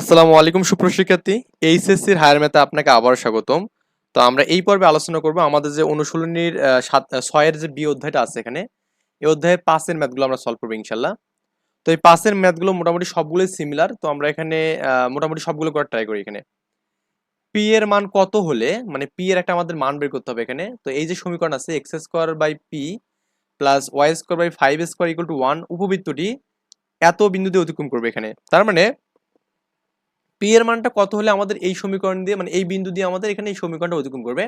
আসসালামু আলাইকুম সুপ্রশিক্ষার্থী এইচএসসির হায়ার ম্যাথে আপনাকে আবার স্বাগতম। তো আমরা এই পর্বে আলোচনা করব আমাদের যে অনুশীলনীর সাত ছয়ের যে বি অধ্যায়টা আছে এখানে এই অধ্যায়ে পাঁচের ম্যাথগুলো আমরা সলভ করব ইনশাল্লাহ তো এই পাঁচের ম্যাথগুলো মোটামুটি সবগুলোই সিমিলার তো আমরা এখানে মোটামুটি সবগুলো করার ট্রাই করি এখানে। পি এর মান কত হলে মানে পি এর একটা আমাদের মান বের করতে হবে এখানে, তো এই যে সমীকরণ আছে X square by P plus Y square by five square equal to one উপবৃত্তটি এত বিন্দু দিয়ে অতিক্রম করবে এখানে। তার মানে পি এর মানটা কত হলে আমাদের এই সমীকরণ দিয়ে মানে এই বিন্দু দিয়ে আমাদের এখানে এই সমীকরণটা অতিক্রম করবে?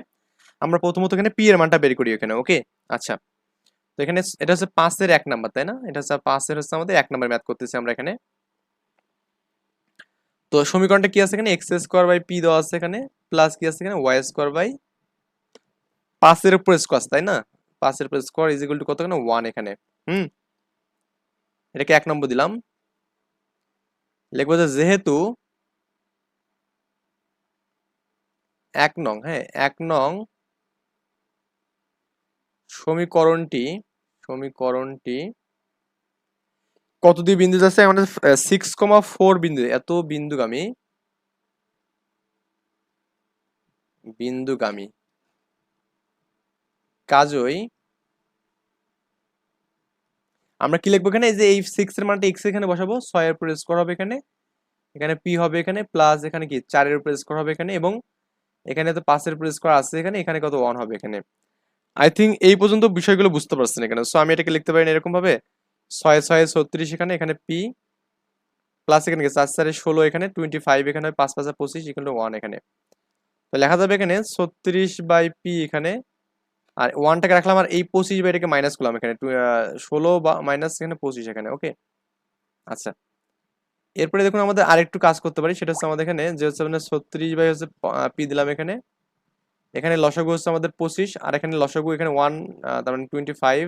আমরা প্রথমত এখানে পি এর মানটা বের করি এখানে ওকে আচ্ছা। তো এখানে এটা হচ্ছে পাঁচের এক নাম্বার, তাই না? এটা হচ্ছে পাঁচের হচ্ছে আমাদের এক নাম্বার ম্যাথ করতেছি আমরা এখানে। তো সমীকরণটা কি আছে এখানে? এক্স স্কোয়ার বাই পি দেওয়া আছে এখানে প্লাস কি আছে এখানে? ওয়াই স্কোয়ার বাই পাঁচের উপর স্কোয়ার তাই না? পাঁচের উপর স্কোয়ার ইজ ইকুয়াল টু কত এখানে? ওয়ান এখানে, হুম? এটাকে এক নম্বর দিলাম। লিখব যে যেহেতু এক নং হ্যাঁ এক নং সমীকরণটি সমীকরণটি কত দিয়ে বিন্দু যাচ্ছে? আমাদের সিক্স কমা ফোর বিন্দু, এত বিন্দুগামী বিন্দুগামী। কাজই আমরা কি লিখব এখানে? এই যে এই সিক্স এর মানটা এক্স এখানে বসাবো ছয়ের উপর স্কোয়ার হবে এখানে এখানে পি হবে এখানে প্লাস এখানে কি? চারের উপর স্কোয়ার হবে এখানে এবং এখানে তো পাঁচের উপর স্কোয়ার আছে এখানে এখানে কত ওয়ান হবে এখানে। আই থিঙ্ক এই পর্যন্ত বিষয়গুলো বুঝতে পারছেন এখানে। সো আমি এটাকে লিখতে পারি না এরকম ভাবে ছয় ছয়, ছত্রিশ এখানে এখানে পি প্লাস এখানে চার, চারে ষোলো এখানে টোয়েন্টি ফাইভ এখানে পাঁচ, পাঁচা পঁচিশ এখানে ওয়ান এখানে। তো লেখা যাবে এখানে ছত্রিশ বাই পি এখানে, আর ওয়ানটাকে রাখলাম, আর এই পঁচিশ বাই এটাকে মাইনাস করলাম এখানে। ষোলো বা মাইনাস এখানে পঁচিশ এখানে ওকে আচ্ছা। এরপরে দেখুন আমাদের আরেকটু কাজ করতে পারি, সেটা হচ্ছে আমাদের এখানে যে হচ্ছে মানে ছত্রিশ বাই হচ্ছে পি দিলাম এখানে। এখানে লসাগু হচ্ছে আমাদের পঁচিশ, আর এখানে লসাগু এখানে ওয়ান তার মানে টোয়েন্টি ফাইভ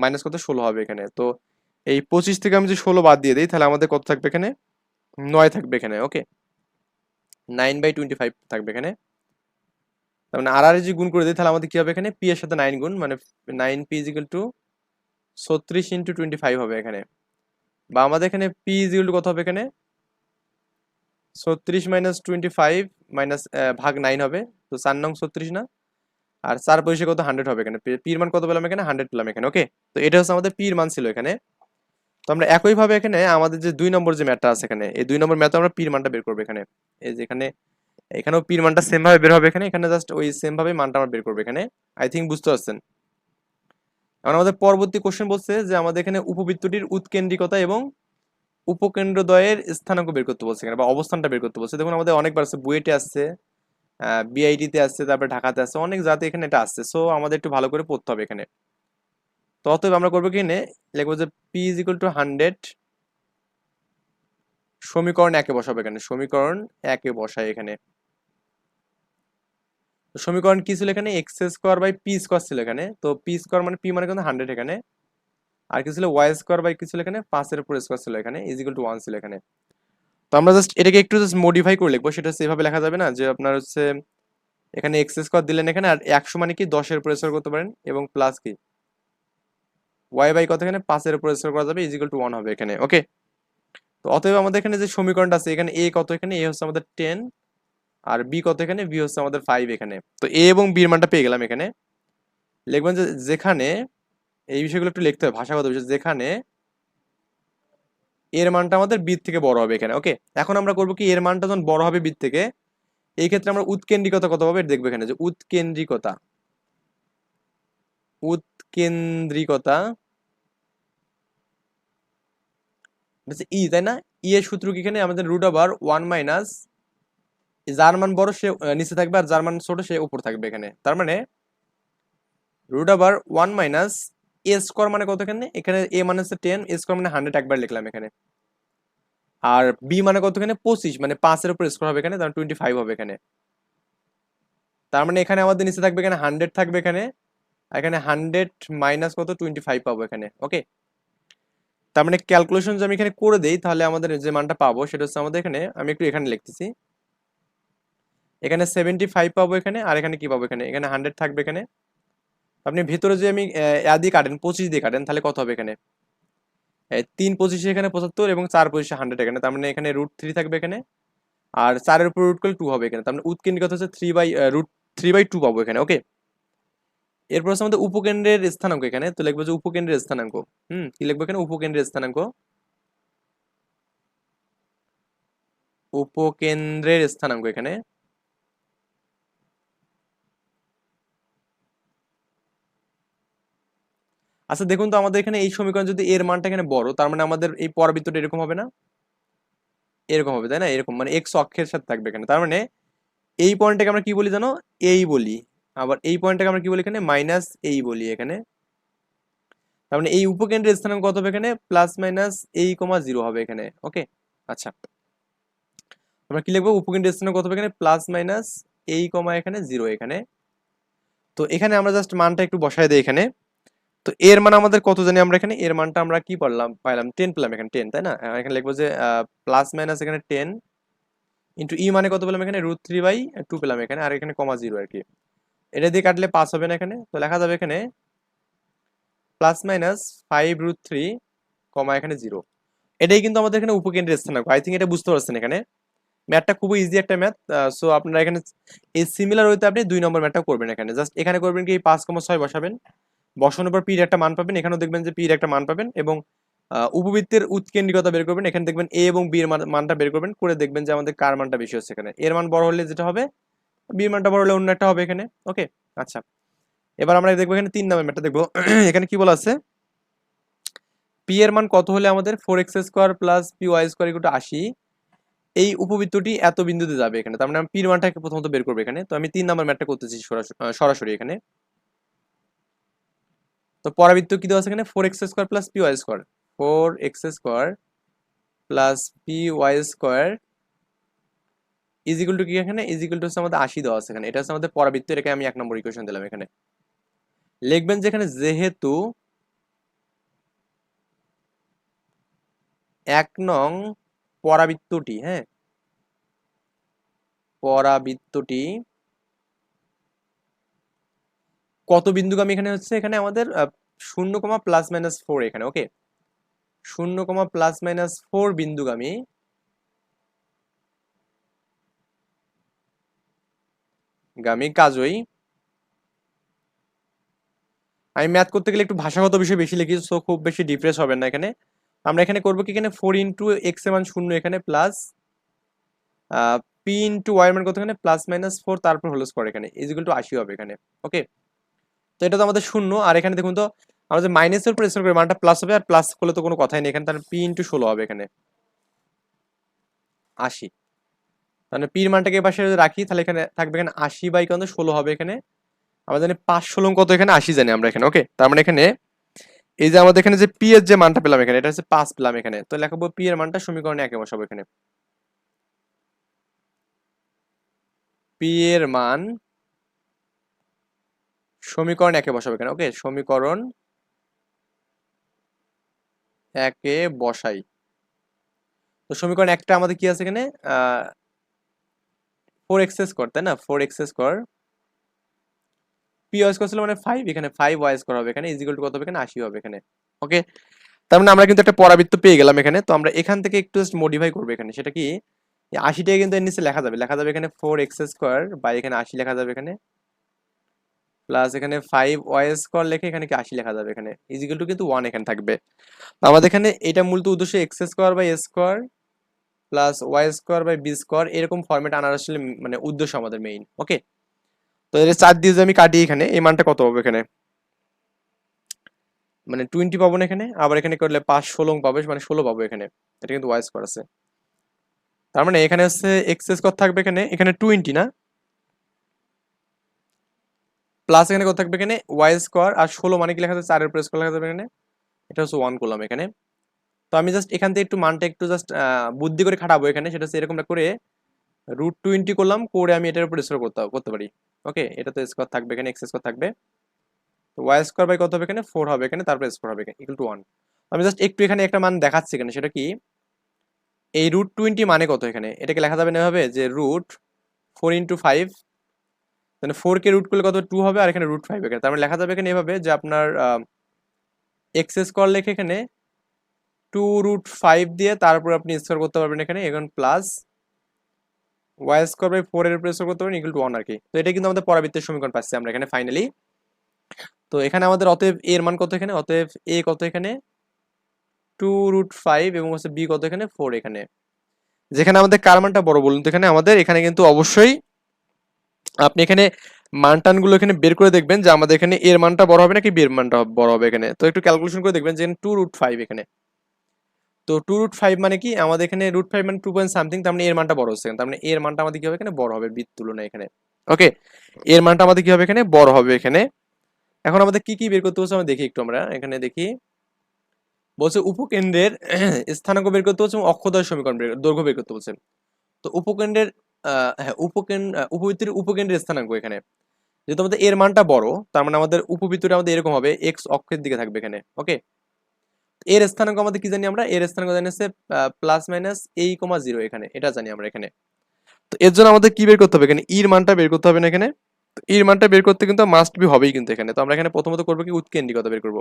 মাইনাস কত? ষোলো হবে এখানে। তো এই পঁচিশ থেকে আমি যদি ষোলো বাদ দিয়ে দিই, তাহলে আমাদের কত থাকবে এখানে? নয় থাকবে এখানে okay nine by twenty five থাকবে এখানে। তার মানে আর আর যদি গুণ করে দিই, তাহলে আমাদের কী হবে এখানে? পি এর সাথে নাইন গুণ মানে নাইন পি ইজিক্যাল টু ছত্রিশ ইন্টু টোয়েন্টি ফাইভ হবে এখানে। বা আমাদের এখানে পি ইজিক্যাল টু কত হবে এখানে? ছত্রিশ মাইনাস টোয়েন্টি ফাইভ মাইনাস ভাগ নাইন হবে। তো চার নং ছত্রিশ না? আর চার পয়সা কত? হান্ড্রেড হবে এখানে। পির মান কত পেলাম এখানে? হান্ড্রেড পেলাম এখানে। ওকে তো এটা হচ্ছে আমাদের পির মান ছিল এখানে। তো আমরা একইভাবে এখানে আমাদের যে দুই নম্বর যে ম্যাথটা আছে এখানে, এই দুই নম্বর ম্যাথে আমরা পির মানটা বের করব এখানে। এই যে এখানে, এখানেও পির মানটা সেম ভাবে বের হবে এখানে। এখানে জাস্ট ওই সেম ভাবে মানটা আমরা বের করব এখানে। আই থিঙ্ক বুঝতে পারছেন? এখন আমাদের পরবর্তী কোশ্চেন বলছে যে, আমাদের এখানে উপবৃত্তটির উৎকেন্দ্রিকতা এবং উপকেন্দ্রদ্বয়ের স্থানাঙ্ক বের করতে বলছে বা অবস্থানটা বের করতে বলছে। দেখুন, আমাদের অনেকবার আছে, বুয়েটে আসছে বিআইটিতে আসছে তারপরে ঢাকাতে আসছে অনেক জাতি এখানে এটা আসছে সো আমাদের একটু ভালো করে পড়তে হবে এখানে। তো অতএব আমরা করব কি লিখব যে P is equal to hundred সমীকরণ একে বসাবো এখানে, সমীকরণ একে বসাই এখানে। সমীকরণ কি ছিল এখানে? X square by P square ছিল এখানে। তো পি স্কোয়ার মানে পি মানে কিন্তু হান্ড্রেড এখানে। আর কি ছিল? ওয়াই স্কোয়ার বাই কি ছিল এখানে? পাঁচের উপর স্কোয়ার ছিল এখানে ইজ ইকুয়াল টু ওয়ান ছিল এখানে। তো আমরা জাস্ট এটাকে একটু জাস্ট মডিফাই করে লিখব। সেটা এভাবে লেখা যাবে না যে আপনার হচ্ছে এখানে এক্স স্কোয়ার দিলেন এখানে আর একশো মানে কি দশের উপর স্কোয়ার করতে পারেন এবং প্লাস কি? ওয়াই বাই কত এখানে? পাঁচের উপর স্কোয়ার করা যাবে ইজ ইকুয়াল টু ওয়ান হবে এখানে। ওকে তো অতএব আমাদের এখানে যে সমীকরণটা আছে, এখানে এ কত এখানে? এ হচ্ছে আমাদের টেন আর বি কত এখানে? বি হচ্ছে আমাদের ফাইভ এখানে। তো এ এবং বির মানটা পেয়ে গেলাম এখানে। লিখবেন যে যেখানে এই বিষয়গুলো একটু লিখতে হবে, ভাষাগত বিষয়, যেখানে এর মানটা আমাদের বৃত্ত থেকে বড় হবে এখানে ওকে এখন আমরা করব কি এর মানটা যখন বড় হবে বৃত্ত থেকে, এই ক্ষেত্রে আমরা উৎকেন্দ্রিকতা কত হবে দেখব এখানে যে উৎকেন্দ্রিকতা। উৎকেন্দ্রিকতা ই তাই না? ই এর সূত্র কি এখানে? আমাদের রুট ওভার ওয়ান মাইনাস যার মান বড় সে নিচে থাকবে আর যার মান ছোট সে উপর থাকবে এখানে। তার মানে root over one minus A square মানে কত এখানে এখানে এ মানে হচ্ছে টেন এ স্কোয়ার মানে হান্ড্রেড একবার লিখলাম এখানে। আর বি মানে কত এখানে পঁচিশ মানে পাঁচের উপর স্কোয়ার হবে এখানে তার টোয়েন্টি ফাইভ হবে এখানে। তার মানে এখানে আমাদের নিচে থাকবে এখানে হান্ড্রেড থাকবে এখানে এখানে হান্ড্রেড মাইনাস কত? টোয়েন্টি ফাইভ পাবো এখানে ওকে তার মানে ক্যালকুলেশন যদি আমি এখানে করে দেই, তাহলে আমাদের যে মানটা পাবো, সেটা হচ্ছে আমাদের এখানে, আমি একটু এখানে লিখতেছি। এখানে সেভেন্টি ফাইভ পাবো এখানে, আর এখানে কি পাবো এখানে? এখানে হান্ড্রেড থাকবে এখানে। আপনি ভেতরে যে আমি দিয়ে কাটেন, পঁচিশ দিয়ে কাটেন, তাহলে কত হবে এখানে? তিন পঁচিশে এখানে পঁচাত্তর এবং চার পঁচিশে হান্ড্রেড এখানে। তার মানে এখানে রুট থ্রি থাকবে এখানে, আর চারের উপর রুট করলে টু হবে এখানে। তার মানে উৎকেন্দ্রিকতা হচ্ছে three by root three by two পাবো এখানে ওকে এরপর হচ্ছে আমাদের উপকেন্দ্রের স্থানাঙ্ক এখানে, তো লিখব যে উপকেন্দ্রের স্থানাঙ্ক। হুম, কি লিখব এখানে? উপকেন্দ্রের স্থানাঙ্ক। উপকেন্দ্রের স্থানাঙ্ক এখানে। আচ্ছা দেখুন তো আমাদের এখানে এই সমীকরণ যদি এর মানটা এখানে বড়, তার মানে আমাদের এই পরাবৃত্তটা এরকম হবে না? এরকম হবে, তাই না? এরকম মানে এক্স অক্ষের সাথে থাকবে এখানে। তার মানে এই পয়েন্টটাকে আমরা কি বলি জানো? এই বলি। আবার এই পয়েন্টটাকে আমরা কি বলি এখানে? মাইনাস এই বলি এখানে। তার মানে এই উপকেন্দ্রের স্থানাঙ্ক কত হবে এখানে? প্লাস মাইনাস এই কমা জিরো হবে এখানে ওকে আচ্ছা। আমরা কি লিখব? উপকেন্দ্রের স্থানাঙ্ক কত হবে এখানে? প্লাস মাইনাস এই কমা এখানে জিরো এখানে। তো এখানে আমরা জাস্ট মানটা একটু বসাই দিই এখানে। তো এর মান আমাদের কত জানি আমরা এখানে? এর মানটা আমরা কি পারলাম পাইলাম টেন পেলাম এখানে টেন তাই না? এখানে লিখব যে প্লাস মাইনাস এখানে টেন ইন্টু ই মানে কত পেলাম এখানে? রুট থ্রি বাই টু পেলাম এখানে, আর এখানে কমা জিরো আর কি। এটা দিয়ে কাটলে পাস হবে না এখানে, তো লেখা যাবে এখানে plus minus five root three comma এখানে জিরো এটাই কিন্তু আমাদের এখানে উপকেন্দ্রের স্থানাঙ্ক আই থিঙ্ক এটা বুঝতে পারছেন এখানে। ম্যাথটা খুবই ইজি একটা ম্যাথ সো আপনারা এখানে, এই সিমিলার হইতে আপনি দুই নম্বর ম্যাথটা করবেন এখানে। জাস্ট এখানে করবেন কি পাঁচ কমা ছয় বসাবেন। বসানোর পর পির একটা মান পাবেন, এখানেও দেখবেন যে পির একটা মান পাবেন এবং উপবৃত্তের উৎকেন্দ্রিকতা বের করবেন, এখানে দেখবেন এ এবং বি এর মানটা বের করবেন, করে দেখবেন যে আমাদের কার মানটা বেশি হচ্ছে এখানে। এর মান বড় হলে যেটা হবে? বি মানটা বড় হলে অন্য একটা হবে এখানে। ওকে আচ্ছা। এবার আমরা দেখব এখানে তিন নাম্বার ম্যাটটা দেখব। এখানে কি বলা আছে? পি এর মান কত হলে আমাদের four X square plus P Y square equal to আশি? এই উপবৃত্তটি এত বিন্দুতে যাবে এখানে, তার মানে আমি পির মানটাকে প্রথমত বের করব এখানে। তো আমি তিন নাম্বার ম্যাটটা করতেছি সরাসরি এখানে। তো পরাবৃত্ত কি দেওয়া আছে এখানে? Four X square plus P Y square four X square plus P Y square equal to কি এখানে? ইজিকুল টু হচ্ছে আমাদের আশি দেওয়া আছে এখানে। এটা হচ্ছে আমাদের পরাবৃত্ত, এটাকে আমি এক নম্বর ইকুয়েশন দিলাম এখানে। লিখবেন যে এখানে যেহেতু এক নং পরাবৃত্তটি হ্যাঁ? পরাবৃত্তটি কত বিন্দুগামী এখানে হচ্ছে? এখানে আমাদের শূন্য কমা প্লাস মাইনাস ফোর এখানে ওকে শূন্য কমা প্লাস মাইনাস ফোর বিন্দুগামী গামী কাজই। আমি ম্যাথ করতে গেলে একটু ভাষাগত বিষয় বেশি লিখি সো খুব বেশি ডিপ্রেস হবে না এখানে। আমরা এখানে করব কি? এখানে ফোর ইন্টু এক্সের মান শূন্য এখানে প্লাস পি ইন্টু ওয়াই মান কত এখানে? প্লাস মাইনাস ফোর তারপর হোল স্কোয়ার এখানে ইজিকুয়াল টু আশি হবে এখানে ওকে তো এটা তো আমাদের শূন্য, আর এখানে দেখুন তো আমরা যে মাইনাসের উপর স্কোয়ার করি, মানটা প্লাস হবে আর প্লাস করলে তো কোনো কথাই নেই। এখানে তাহলে পি ইন্টু ষোলো হবে এখানে। আশি। তাহলে পির মানটাকে পাশে রাখি, তাহলে এখানে থাকবে এখানে আশি বাই কত? ষোলো হবে এখানে। আমরা জানি পাঁচ ষোলো কত? এখানে আশি জানি আমরা এখানে ওকে তার মানে এখানে এই যে আমাদের এখানে যে পি এর যে মানটা পেলাম এখানে, এটা হচ্ছে পাঁচ পেলাম এখানে। তো লেখাবো পি এর মানটা সমীকরণে একে বসাবো এখানে। পি এর মান সমীকরণ একে বসাবো এখানে ওকে সমীকরণ একে বসাই। তো সমীকরণ একটা আমাদের কি আছে এখানে? ফোর এক্স স্কোয়ার তাই না? Four X square P Y square ছিল মানে ফাইভ এখানে ফাইভ ওয়াই স্কোয়ার হবে এখানে ইজিক্যাল টু কত হবে এখানে? আশি হবে এখানে ওকে তার মানে আমরা কিন্তু একটা পরাবৃত্ত পেয়ে গেলাম এখানে, তো আমরা এখান থেকে একটু জাস্ট মডিফাই করব এখানে, সেটা কি? আশিটাকে কিন্তু এর নিচে লেখা যাবে লেখা যাবে এখানে ফোর এক্স স্কোয়ার বা এখানে আশি লেখা যাবে এখানে প্লাস এখানে ফাইভ ওয়াই স্কোয়ার লেখে এখানে কি আশি লেখা যাবে এখানে। ইজিক্যাল টু কিন্তু ওয়ান এখানে থাকবে। আমাদের এখানে এটা মূলত উদ্দেশ্য X square by square plus Y square by B square এরকম ফর্মেট আনার আসলে মানে উদ্দেশ্য আমাদের মেইন ওকে তো এর চার দিয়ে যে আমি কাটি এখানে, এই মানটা কত হবে এখানে? মানে টোয়েন্টি পাবো না এখানে, আবার এখানে করলে পাঁচ ষোলো পাবো মানে ষোলো পাবো এখানে। এটা কিন্তু ওয়াই স্কোয়ার আছে। তার মানে এখানে হচ্ছে এক্স স্কোয়ার থাকবে এখানে এখানে টোয়েন্টি না? প্লাস এখানে কত থাকবে এখানে? ওয়াই স্কোয়ার আর ষোলো মানে কি লেখা যাচ্ছে চারের স্কোয়ার লেখা যাবে এখানে। এটা হচ্ছে ওয়ান করলাম এখানে। তো আমি জাস্ট এখান থেকে একটু মানটা একটু জাস্ট বুদ্ধি করে খাটাবো এখানে। সেটা হচ্ছে এরকমটা করে রুট টোয়েন্টি করলাম, করে আমি এটার উপর স্কোয়ার করতে করতে পারি। ওকে এটা তো স্কোয়ার থাকবে এখানে এক্স স্কোয়ার থাকবে। তো ওয়াই স্কোয়ার বাই কত হবে এখানে? ফোর হবে এখানে, তারপর স্কোয়ার হবে ইকুয়াল টু ওয়ান আমি জাস্ট একটু এখানে একটা মান দেখাচ্ছি এখানে। সেটা কি? এই রুট টোয়েন্টি মানে কত এখানে? এটাকে লেখা যাবে না এভাবে যে রুট ফোর ইন্টু ফাইভ মানে ফোর কে রুট করলে কত? টু হবে, আর এখানে রুট ফাইভ এখানে। তার মানে লেখা যাবে এখানে এভাবে যে আপনার এক্স স্কোয়ার লেখে এখানে টু রুট ফাইভ দিয়ে তারপর আপনি স্কোয়ার করতে পারবেন এখানে, এখন plus Y square by four এর উপরে স্কোয়ার করতে পারবেন ইকুয়াল টু ওয়ান আর কি। তো এটা কিন্তু আমাদের পরাবৃত্তের সমীকরণ পাচ্ছি আমরা এখানে ফাইনালি তো এখানে আমাদের অতএব এ এর মান কত এখানে? অতএব এ কত এখানে? টু রুট ফাইভ এবং হচ্ছে বি কত এখানে? ফোর এখানে। যেখানে আমাদের কার মানটা বড় বলুন তো এখানে আমাদের, এখানে কিন্তু অবশ্যই আপনি এখানে মান টানগুলো এখানে বের করে দেখবেন যে আমাদের এখানে এর মানটা বড় হবে নাকি বি এর মানটা বড় হবে এখানে। তো একটু ক্যালকুলেশন করে দেখবেন যে টু রুট ফাইভ এখানে। তো টু রুট ফাইভ মানে কি? আমাদের এখানে রুট ফাইভ মানে টু পয়েন্ট সামথিং তার মানে এর মানটা বড় হচ্ছে তার মানে এর মানটা আমাদের কি হবে এখানে? বড় হবে বৃত্ত তুলনায় এখানে। ওকে এর মানটা আমাদের কি হবে এখানে? বড় হবে এখানে। এখন আমাদের কি কি বের করতে হচ্ছে? আমরা দেখি একটু আমরা। এখানে দেখি। বলছে উপকেন্দ্রের স্থানাঙ্ক বের করতে হচ্ছে এবং অক্ষদয় সমীকরণ বের দৈর্ঘ্য বের করতে বলছে তো উপকেন্দ্রের হ্যাঁ উপকেন্দ্র উপবৃত্তির উপকেন্দ্রের স্থানাঙ্ক এখানে। যেহেতু আমাদের এর মানটা বড়, তার মানে আমাদের উপবৃত্তটা আমাদের এরকম হবে এক্স অক্ষের দিকে থাকবে এখানে ওকে এর স্থানাঙ্ক আমাদের কি জানি আমরা? এর স্থানাঙ্ক জানি হচ্ছে প্লাস মাইনাস এই কমা জিরো এখানে, এটা জানি আমরা এখানে। তো এর জন্য আমাদের কি বের করতে হবে এখানে? ইর মানটা বের করতে হবে না এখানে? তো ইর মানটা বের করতে কিন্তু মাস্ট বি হবেই কিন্তু এখানে। তো আমরা এখানে প্রথমত করব কি? উৎকেন্দ্রিকতা বের করব।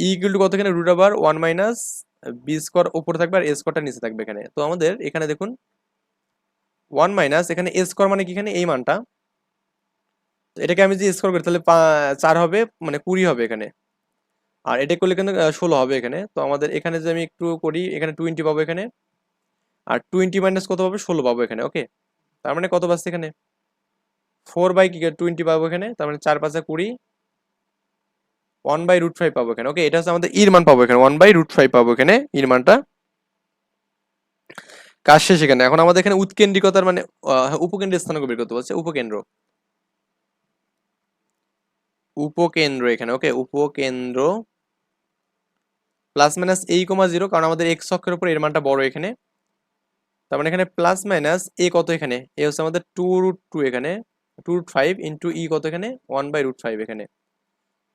ই ইকুয়াল টু কত এখানে? Root over one minus B square উপরে থাকবে আর এ স্কোয়ারটা নিচে থাকবে এখানে। তো আমাদের এখানে দেখুন ওয়ান মাইনাস, এখানে এ স্কোয়ার মানে কি এখানে? এই মানটা। এটাকে আমি যদি স্কোয়ার করি, তাহলে চার হবে মানে কুড়ি হবে এখানে। আর এটা করলে কিন্তু ষোলো হবে এখানে। তো আমাদের এখানে যদি আমি একটু করি, এখানে টোয়েন্টি পাবো এখানে। আর টোয়েন্টি মাইনাস কত পাবো? ষোলো পাবো এখানে ওকে তার মানে কত পাচ্ছে এখানে? ফোর বাই কি টোয়েন্টি পাবো এখানে, তার মানে চার পাঁচে কুড়ি। ওয়ান বাই রুট ফাইভ পাবো এখানে ওকে এটা হচ্ছে আমাদের ইর মান পাবো এখানে ওয়ান বাই রুট ফাইভ পাবো এখানে ইর মানটা। কাজ শেষ এখানে। এখন আমাদের এখানে উৎকেন্দ্রিকতার মানে উপকেন্দ্রের স্থানাঙ্ক বের করতে বলছে। উপকেন্দ্র। উপকেন্দ্র এখানে ওকে উপকেন্দ্র প্লাস মাইনাস এই কমা জিরো কারণ আমাদের এক্স অক্ষের উপর এর মানটা বড় এখানে। তার মানে এখানে প্লাস মাইনাস এ কত এখানে? এ হচ্ছে আমাদের টু রুট টু এখানে টু রুট ফাইভ ইন্টু ই কত এখানে? ওয়ান বাই রুট ফাইভ এখানে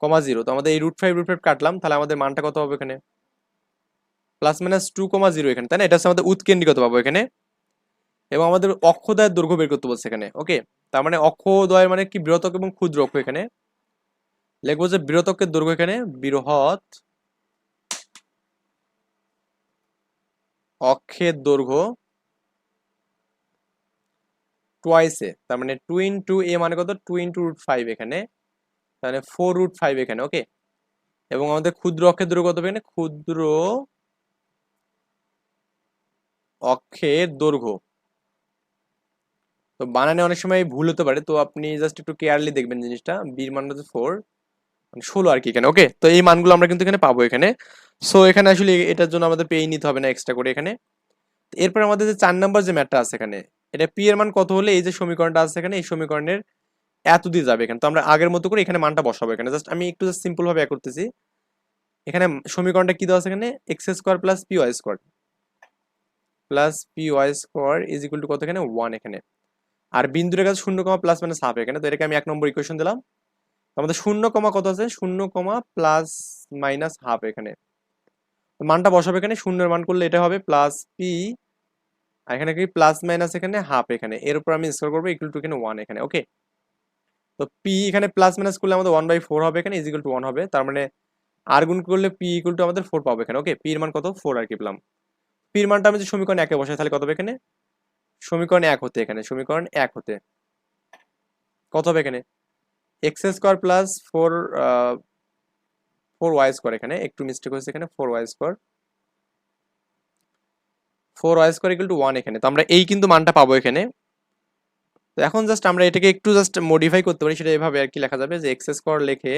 কমা জিরো তো আমাদের এই রুট ফাইভ রুট ফাইভ কাটলাম, তাহলে আমাদের মানটা কত হবে এখানে? Plus minus two comma zero এখানে, তাই না? এটা হচ্ছে আমাদের উৎকেন্দ্রিকত পাবো এখানে। এবং আমাদের অক্ষদয়ের দৈর্ঘ্য বের করতে বলছে এখানে ওকে তার মানে অক্ষদয়ের মানে কি? বৃহতক এবং ক্ষুদ্র অক্ষ এখানে। লিখব যে বৃহৎকের দৈর্ঘ্য এখানে, বৃহৎ অক্ষের দৈর্ঘ্য টোয়াইসে তার মানে টু ইন্টু এ মানে কত? টু ইন্টু রুট ফাইভ এখানে, তাহলে ফোর রুট ফাইভ এখানে ওকে এবং আমাদের ক্ষুদ্র অক্ষের দৈর্ঘ্য কত এখানে? ক্ষুদ্র অক্ষের দৈর্ঘ্য। তো বানানে অনেক সময় ভুল হতে পারে, তো আপনি জাস্ট একটু কেয়ারলি দেখবেন জিনিসটা। বির মান হচ্ছে ফোর মানে ষোলো আর কি এখানে ওকে তো এই মানগুলো আমরা কিন্তু এখানে পাবো এখানে। সো এখানে আসলে এটার জন্য আমাদের পেয়ে নিতে হবে না এক্সট্রা করে এখানে। এরপর আমাদের যে চার নাম্বার যে ম্যাটটা আছে এখানে, এটা পি এর মান কত হলে এই যে সমীকরণটা আছে এখানে, এই সমীকরণের এত দিয়ে যাবে এখানে। তো আমরা আগের মতো করে এখানে মানটা বসাবো এখানে। জাস্ট আমি একটু জাস্ট সিম্পল ভাবে এক করতেছি। এখানে সমীকরণটা কি দেওয়া আছে এখানে? X square plus p y square plus p y square is equal to কত এখানে? ওয়ান এখানে। আর বিন্দুর কাছে শূন্য কমা প্লাস মাইনাস হাফ এখানে। তো এটাকে আমি এক নম্বর ইকুয়েশন দিলাম। আমাদের শূন্য কমা কত আছে? শূন্য কমা প্লাস মাইনাস হাফ এখানে। মানটা বসাবে এখানে। শূন্যের মান করলে এটা হবে প্লাস পি আর এখানে কি? প্লাস মাইনাস এখানে হাফ এখানে। এর উপর আমি স্কোয়ার করব ইকুয়াল টু এখানে ওয়ান এখানে। ওকে তো পি এখানে প্লাস মাইনাস করলে আমাদের ওয়ান বাই ফোর হবে এখানে ইজ ইকুয়াল টু ওয়ান হবে। তার মানে আর গুণ করলে পি ইকুয়াল টু আমাদের ফোর পাবো এখানে। ওকে পি এর মান কত? ফোর আর কি পেলাম। পির মানটা আমি সমীকরণ একে বসাই, তাহলে কত হবে এখানে? সমীকরণ এক হতে এখানে, সমীকরণ এক হতে। কত হবে এখানে? X square plus four four y square এখানে, একটু মিস্টেক হয়েছে এখানে four y square four y square equal to one এখানে, তো আমরা এই কিন্তু মানটা পাবো এখানে। তো এখন জাস্ট আমরা এটাকে একটু জাস্ট মডিফাই করতে পারি, সেটা এভাবে আর কি লেখা যাবে যে এক্স স্কোয়ার লিখে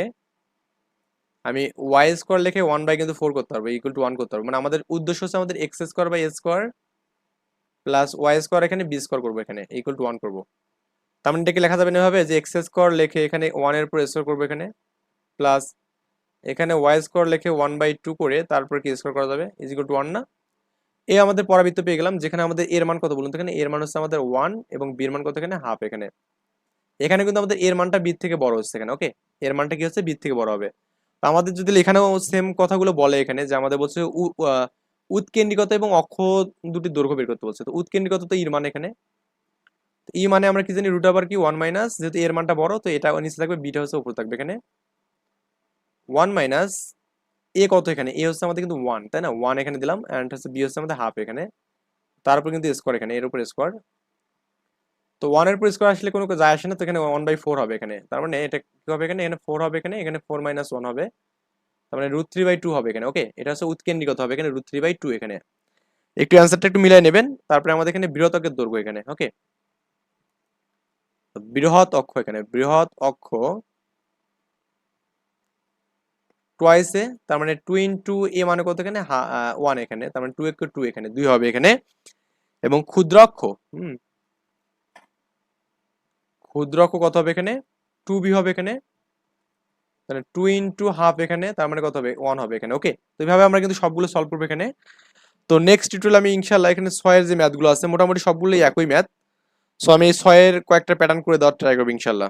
আমি ওয়াই স্কোয়ার লিখে ওয়ান বাই কিন্তু ফোর করতে পারব ইকুয়াল টু ওয়ান করতে পারব। মানে আমাদের উদ্দেশ্য হচ্ছে আমাদের x square by square plus y square এখানে বি স্কোয়ার করব এখানে ইকুয়াল টু ওয়ান করব। তার মানে এটাকে লেখা যাবে এভাবে যে এক্স স্কোয়ার লিখে এখানে ওয়ানের উপর স্কোয়ার করব এখানে প্লাস এখানে ওয়াই স্কোয়ার লিখে ওয়ান বাই টু করে তারপর কি স্কোয়ার করা যাবে? ইজ ইকুয়াল টু ওয়ান না? এ আমাদের পরাবৃত্ত পেয়ে গেলাম, যেখানে আমাদের এর মান কত বলুন তো এখানে? এর মান হচ্ছে আমাদের ওয়ান এবং বির মান কত এখানে? হাফ এখানে। এখানে কিন্তু আমাদের এর মানটা বির থেকে বড় হচ্ছে এখানে ওকে এর মানটা কি হচ্ছে? বির থেকে বড় হবে। আমাদের যদি এখানেও সেম কথাগুলো বলে এখানে যে আমাদের বলছে উৎকেন্দ্রিকতা এবং অক্ষ দুটি দৈর্ঘ্য বের করতে বলছে। তো উৎকেন্দ্রিকতা তো ইর মান এখানে। ই মানে আমরা কি জানি রুট আবার কি? ওয়ান মাইনাস যেহেতু এর মানটা বড়, তো এটা নিচে থাকবে বিটা হচ্ছে উপরে থাকবে এখানে। ওয়ান মাইনাস এ কত এখানে? এ হচ্ছে আমাদের কিন্তু ওয়ান তাই না? ওয়ান এখানে দিলাম অ্যান্ড হচ্ছে বি হচ্ছে আমাদের হাফ এখানে। তারপর কিন্তু স্কোয়ার এখানে এর উপর স্কোয়ার তো ওয়ানের উপর স্কোয়ার আসলে কোনো যায় আসে না, তো এখানে ওয়ান বাই ফোর হবে এখানে। তার মানে এটা কি হবে এখানে? এখানে ফোর হবে এখানে এখানে ফোর মাইনাস ওয়ান হবে। তার মানে রুট থ্রি বাই টু হবে এখানে ওকে এটা হচ্ছে উৎকেন্দ্রিকত হবে এখানে রুট থ্রি বাই টু এখানে। একটু অ্যান্সারটা একটু মিলাই নেবেন, তারপরে আমাদের এখানে বৃহৎকের দৈর্ঘ্য এখানে ওকে বৃহৎ অক্ষ এখানে, বৃহৎ অক্ষ টোয়াইসে তার মানে টু ইন টু এ মানে কত এখানে? ওয়ান এখানে, তার মানে টু একটু টু এখানে, দুই হবে এখানে। এবং ক্ষুদ্রাক্ষ, হুম? ক্ষুদ্রাক্ষ কত হবে এখানে? টু বি হবে এখানে। তাহলে টু ইন্টু হাফ এখানে, তার মানে কত হবে? ওয়ান হবে এখানে ওকে তো এইভাবে আমরা কিন্তু সবগুলো সলভ করব এখানে। তো নেক্সট টিউটোরিয়াল আমি ইনশাল্লাহ এখানে ছয়ের যে ম্যাথগুলো আছে, মোটামুটি সবগুলোই একই ম্যাথ সো আমি ছয়ের কয়েকটা প্যাটার্ন করে দেওয়ার ট্রাই করব ইনশাল্লাহ